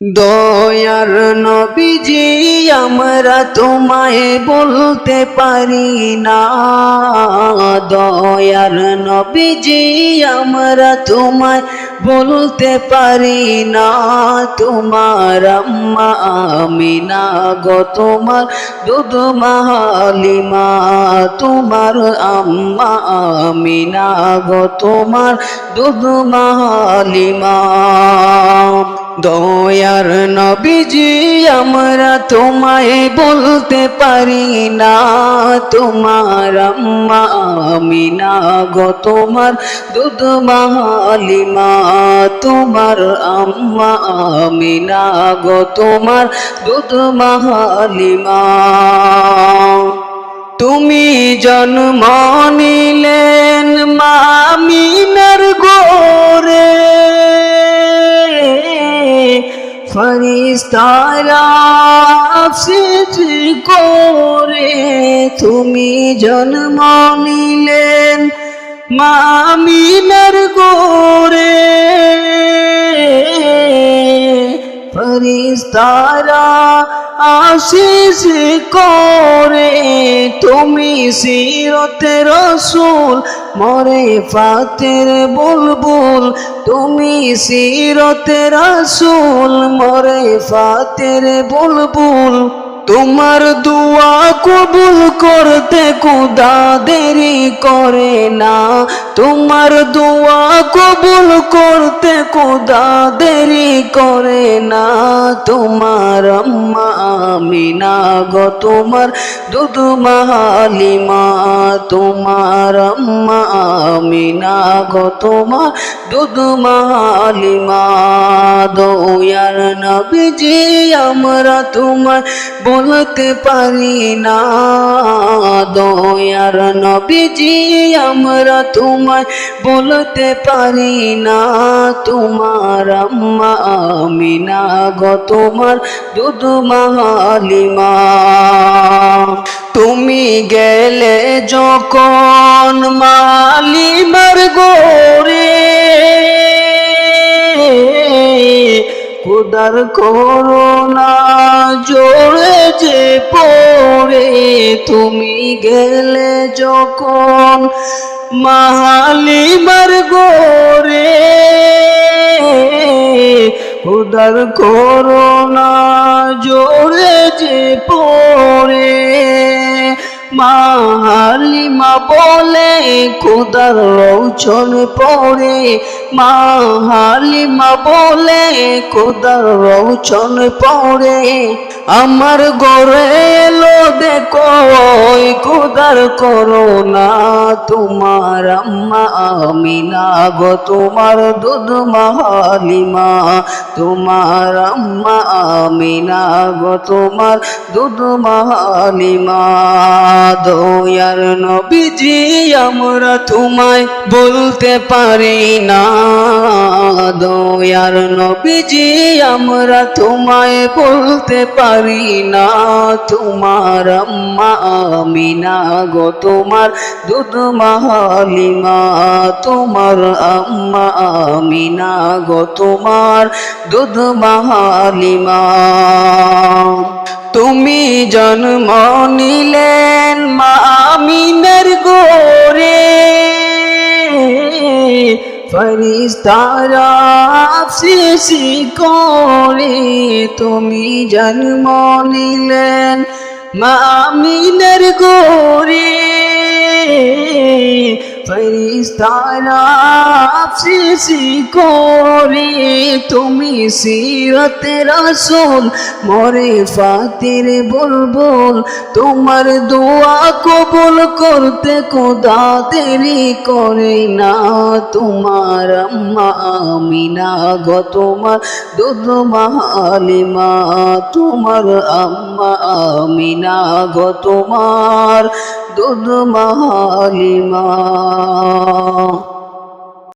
দয়ার নবীজি, আমরা তোমায় বলতে পারি না। দয়ার নবীজি, আমরা তোমায় বলতে পারি না। তোমার আম্মা আমিনা গো, তোমার দুধ মাহালিমা। তোমার আম্মা আমিনা গো, তোমার দুধ মাহালিমা। দয়ার নবীজি, আমরা তোমায় বলতে পারি না। তোমার আম্মা আমিনা গো, তোমার দুধ মাহালিমা তোমার আম্মা আমিনা গো, তোমার দুধ মাহালিমা তুমি জন্ম নিলেন মামিনার গোরে। ফরিস্তারা করে তুমি জন্ম নিলেন মামিনার গোরে ফরিস্তারা আশিস করে তুমি সিরতে রসুল, মরে ফাতের বুলবুল। তুমি সিরতে রসুল, মরে ফাতের বুলবুল। তোমার দুয়া কবুল করতে কুদা দেরি করে না। তোমার দুয়া কবুল করতে কুদা দেরি করে না। তোমার আম্মা আমিনা গো, তোমার দুধ মাহালিমা। তোমার আম্মা আমিনা গো, তোমার দুধ মাহালিমা। দয়ার নবীজি, আমরা তোমার বলতে পারি না। দয়ার নবীজি, আমরা তোমায় বলতে পারি না। তোমার আম্মা আমিনা গো, তোমার দুধ মাহালিমা। তুমি গেলে যখন মালিমার গোরে খুদার করোনা জোরে যে পড়ে, তুমি গেলে যখন মাহালিমার গোরে খুদার করোনা জোরে যে পড়ে। মাহালিমা বলে, খুদার রৌচন পড়ে। মাহালিমা বলে, খুদার রৌচন পড়ে। আমার গড়ে এলো দেখো খুদার করোনা তোমার আম্মা আমিনা গো, তোমার দুধ মাহালিমা, তোমার আম্মা আমিনা গো, তোমার দুধ মাহালিমা। দয়ার নবীজি, আমরা তোমায় বলতে পারি না। দয়ার নবীজি, আমরা তোমায় বলতে পারি না। তোমার আম্মা আমিনা গো তোমার দুধ মাহালিমা, তোমার আম্মা আমিনা গো তোমার দুধ মাহালিমা। তুমি জন্ম নিলেন মামিনের গোরে, ফরিস্তারা আফসিসি করে। তুমি জন্ম নিলেন মামিনের গোরে আফসিসি করে তুমি সিরতে রসুল মরে ফাতির বুলবুল। তোমার দোয়া কবুল করতে কোদা দেরি করে না। তোমার আম্মা আমিনা গো, তোমার দুধ মাহালিমা তোমার আম্মা আমিনা গো, তোমার দুধ মাহালিমা